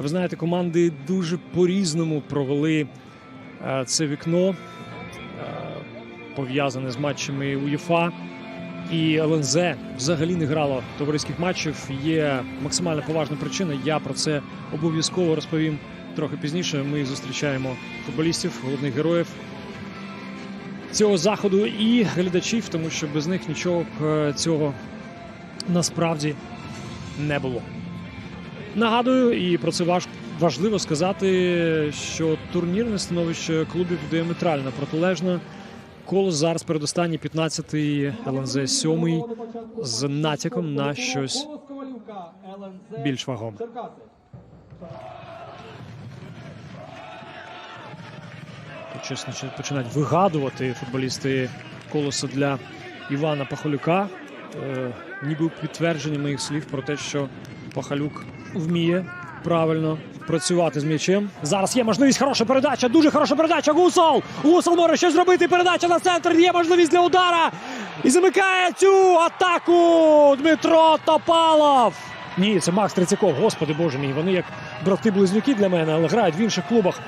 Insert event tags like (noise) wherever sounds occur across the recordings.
Ви знаєте, команди дуже по-різному провели е, це вікно, е, пов'язане з матчами УЄФА. І ЛНЗ взагалі не грало товариських матчів. Є максимально поважна причина. Я про це обов'язково розповім трохи пізніше. Ми зустрічаємо футболістів, головних героїв цього заходу і глядачів, тому що без них нічого е, цього насправді не було. Нагадую, і про це важ- важливо сказати, що турнірне становище клубів діаметрально протилежно. Колос зараз передостанній 15-й, ЛНЗ 7 з натяком на щось більш вагоме. Наче- починають вигадувати футболісти колоса для Івана Пахалюка. Е, ніби підтвердження моїх слів про те, що Пахалюк вміє правильно працювати з м'ячем. Зараз є можливість хороша передача. Дуже хороша передача. Гусол! Гусол може щось зробити. Передача на центр. Є можливість для удара. І замикає цю атаку Дмитро Топалов. Ні, це Макс Трицяков. Господи боже мій. Вони як брати-близнюки для мене, але грають в інших клубах.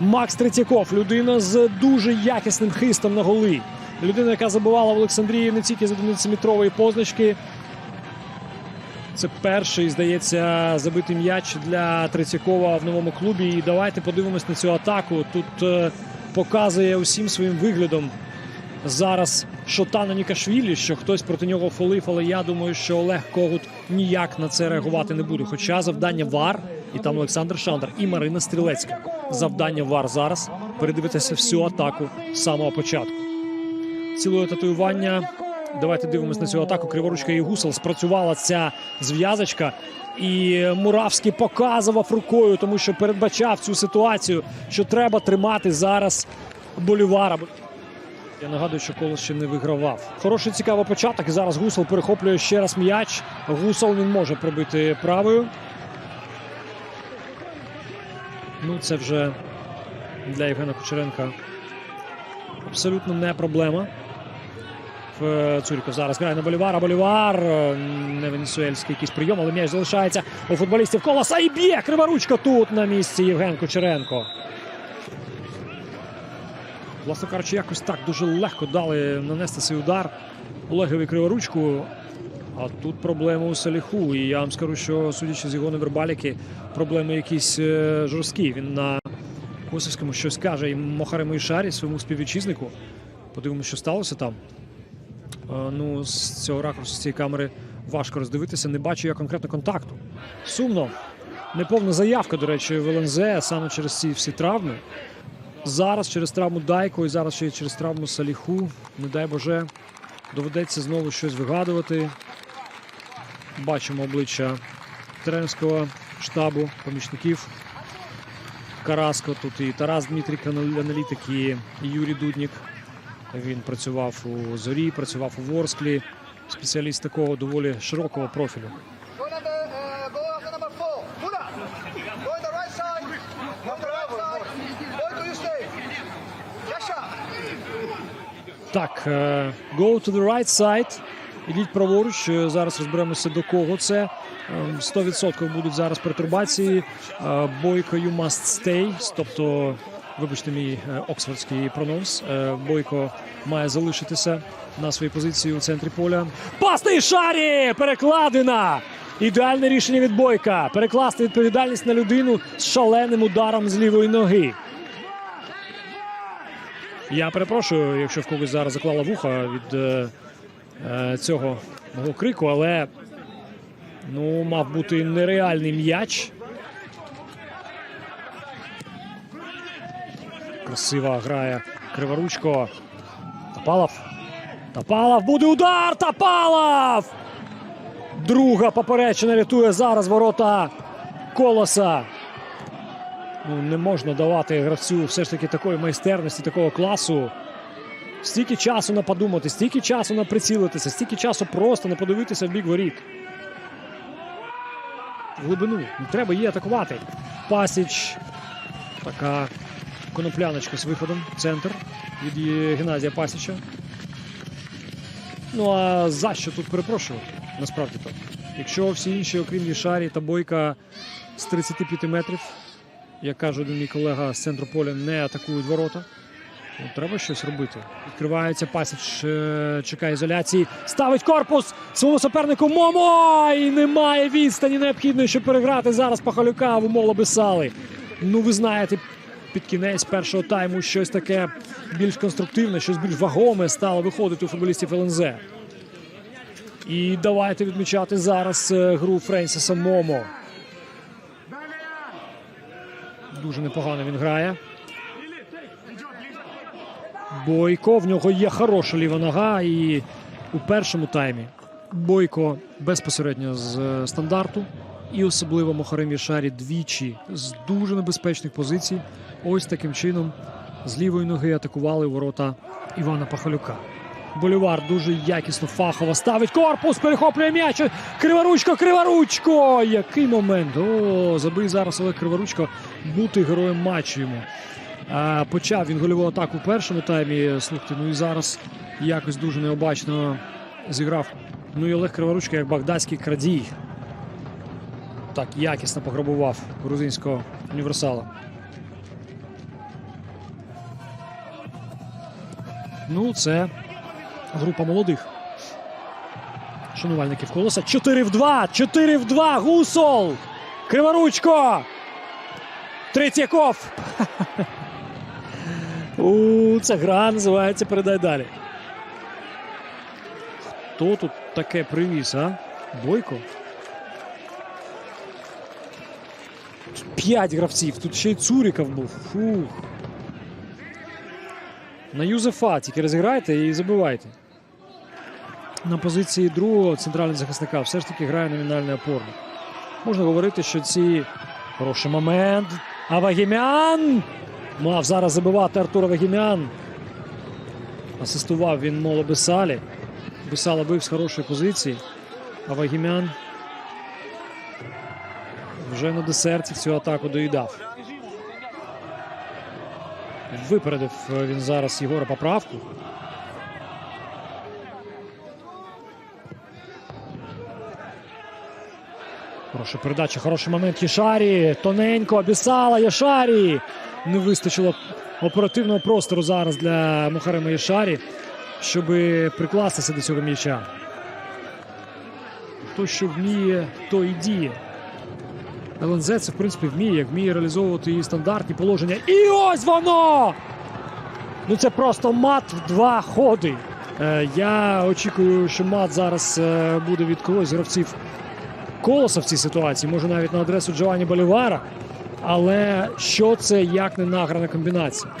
Макс Третьяков, людина з дуже якісним хистом на голи. Людина, яка забивала в Олександрії не тільки з 11-метрової позначки. Це перший, здається, забитий м'яч для Третьякова в новому клубі. І давайте подивимось на цю атаку. Тут е, показує усім своїм виглядом зараз Шотана Нікашвілі, що хтось проти нього фолив, але я думаю, що Олег Когут ніяк на це реагувати не буде. Хоча завдання ВАР, і там Олександр Шандер і Марина Стрілецька. Завдання ВАР зараз передивитися всю атаку з самого початку. Цілое татуювання. Давайте дивимось на цю атаку. Криворучка і гусел спрацювала ця зв'язочка. І Муравський показував рукою, тому що передбачав цю ситуацію, що треба тримати зараз болівара. Я нагадую, що колос ще не вигравав. Хороший цікавий початок. І зараз Гусел перехоплює ще раз м'яч. Гусел він може пробити правою. Ну, це вже для Євгена Кучеренка абсолютно не проблема. В Цуріков зараз грає на Болівар, а Болівар е, не венесуельський якийсь прийом, але м'яч залишається у футболістів колоса і б'є криворучка тут на місці Євген Кучеренко. Власне кажучи, якось так дуже легко дали нанести свій удар Олегові Криворучку. А тут проблема у Саліху. І я вам скажу, що судячи з його невербаліки, проблеми якісь е, жорсткі. Він на Косівському щось каже і Мохарему Ішарі, своєму співвітчизнику. Подивимося, що сталося там. Е, ну, з цього ракурсу, з цієї камери важко роздивитися. Не бачу я конкретно контакту. Сумно. Неповна заявка, до речі, в ЛНЗ саме через ці всі травми. Зараз через травму Дайко і зараз ще через травму Саліху. Не дай Боже, доведеться знову щось вигадувати. Бачимо обличчя тренерського штабу, помічників. Караско тут і Тарас Дмитрик, аналітик, і Юрій Дуднік. Він працював у зорі, працював у Ворсклі. Спеціаліст такого доволі широкого профілю. Так, е, go to the right side. Ідіть праворуч. Е, Зараз розберемося до кого це. Ем, 100% будуть зараз пертурбації. Е, Бойко you must stay. Тобто, вибачте мій е, оксфордський прононс. Е, Бойко має залишитися на своїй позиції у центрі поля. Пасний шарі! Перекладина! Ідеальне рішення від Бойка. Перекласти відповідальність на людину з шаленим ударом з лівої ноги. Я перепрошую, якщо в когось зараз заклала вуха від е, е, цього мого крику, але ну, мав бути нереальний м'яч. Красиво грає Криворучко. Тапалов. Тапалов буде удар! Тапалов! Друга поперечина рятує зараз ворота колоса. Ну, не можна давати гравцю все ж таки такої майстерності, такого класу. Стільки часу на подумати, стільки часу на прицілитися, стільки часу просто не подивитися в бік воріт. В глибину. Не треба її атакувати. Пасіч. Така конопляночка з виходом. Центр від Геннадія Пасіча. Ну а за що тут перепрошувати? Насправді то. Якщо всі інші, окрім Вішарі та Бойка з 35 метрів, як каже один мій колега з центру поля, не атакують ворота. Ну, треба щось робити. Відкривається пасіч, е, чекає ізоляції, ставить корпус своєму супернику Момо! І немає відстані необхідної, щоб переграти зараз Пахалюка в умов Лабесали. Ну, ви знаєте, під кінець першого тайму щось таке більш конструктивне, щось більш вагоме стало виходити у футболістів ЛНЗ. І давайте відмічати зараз е, гру Френсіса Момо. Дуже непогано він грає. Бойко. В нього є хороша ліва нога. І у першому таймі Бойко безпосередньо з е, стандарту. І особливо Мохарем Яшарі двічі з дуже небезпечних позицій. Ось таким чином з лівої ноги атакували ворота Івана Пахалюка. Болівар дуже якісно фахово ставить корпус, перехоплює м'яч. Криворучко, Криворучко! Який момент! О, забий зараз Олег Криворучко бути героєм матчу йому. А, почав він гольову атаку в першому таймі. Слухайте, ну і зараз якось дуже необачно зіграв. Ну і Олег Криворучко, як багдадський крадій. Так якісно пограбував грузинського універсала. Ну, це група молодих. Шанувальників колоса. 4 в 2! 4 в 2! Гусол! Криворучко! Третьяков! (laughs) У, це гра називається Передай далі. Хто тут таке привіз, а? Бойко? П'ять гравців, тут ще й Цуріков був. Фух. На Юзефа тільки розіграйте і забивайте. На позиції другого центрального захисника все ж таки грає номінальний опорник. Можна говорити, що ці хороший момент. Авагімян мав зараз забивати Артур Авагімян. Асистував він Моло Бесалі. Бесала бив з хорошої позиції. Авагімян вже на десерті цю атаку доїдав. Випередив е, він зараз Єгора поправку. Хороша передача, хороший момент Єшарі. Тоненько обісала Єшарі. Не вистачило оперативного простору зараз для Мухарема Єшарі, щоб прикластися до цього м'яча. Хто що вміє, то і діє. ЛНЗ це, в принципі, вміє, вміє реалізовувати і стандартні положення. І ось воно! Ну це просто мат в два ходи. Е, я очікую, що мат зараз е, буде від когось з гравців колоса в цій ситуації, може навіть на адресу Джованні Болівара. Але що це як не награна комбінація?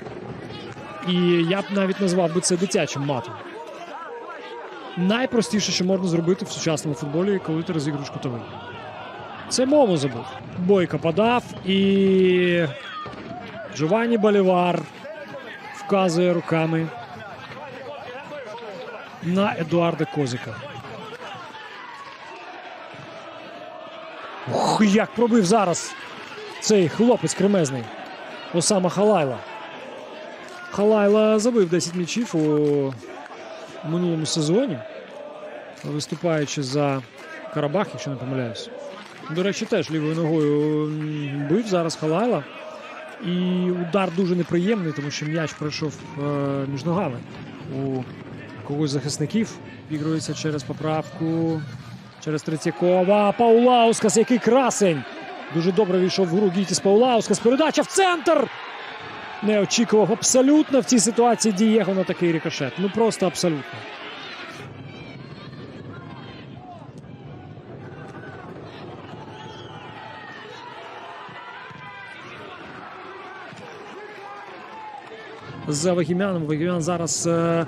І я б навіть назвав би це дитячим матом. Найпростіше, що можна зробити в сучасному футболі, коли ти розігруєш кутовий. Це Момо забув. Бойко подав і Джованні Болівар вказує руками на Едуарда Козіка. Ух, як пробив зараз цей хлопець кремезний. Осама Халайла. Халайла забив 10 м'ячів у минулому сезоні, виступаючи за Карабах, якщо не помиляюсь. До речі, теж лівою ногою бив зараз Халайла. І удар дуже неприємний, тому що м'яч пройшов е, між ногами у когось захисників. Відігрується через поправку. Через Третьякова. Паулаускас, який красень. Дуже добре війшов в гру Гітіс Паулаускас. Передача в центр. Не очікував абсолютно в цій ситуації Дієго на такий рикошет. Ну просто абсолютно. З Вагімяном. Вагімян зараз е,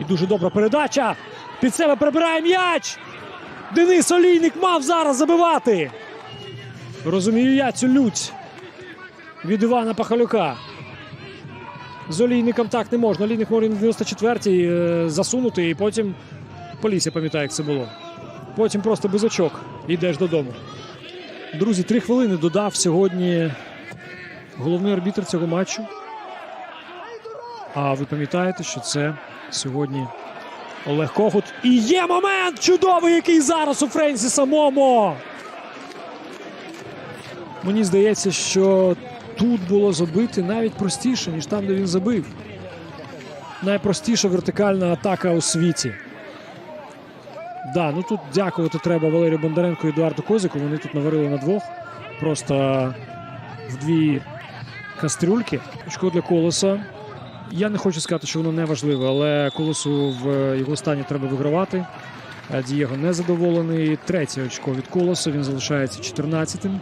і дуже добра передача. Під себе прибирає м'яч. Денис Олійник мав зараз забивати. Розумію я цю лють від Івана Пахалюка. З Олійником так не можна. Олійник може на 94-й е, засунути і потім поліція пам'ятає, як це було. Потім просто без очок йдеш додому. Друзі, три хвилини додав сьогодні головний арбітр цього матчу. А ви пам'ятаєте, що це сьогодні Олег Когут. І є момент чудовий, який зараз у Френсіса Момо. Мені здається, що тут було забити навіть простіше, ніж там, де він забив. Найпростіша вертикальна атака у світі. Да, ну тут дякувати треба Валерію Бондаренку і Едуарду Козику. Вони тут наварили на двох. Просто в дві кастрюльки. Очко для колеса. Я не хочу сказати, що воно не важливе, але колосу в його стані треба вигравати. Е, Дієго не задоволений. Третє очко від колосу. Він залишається 14-тим.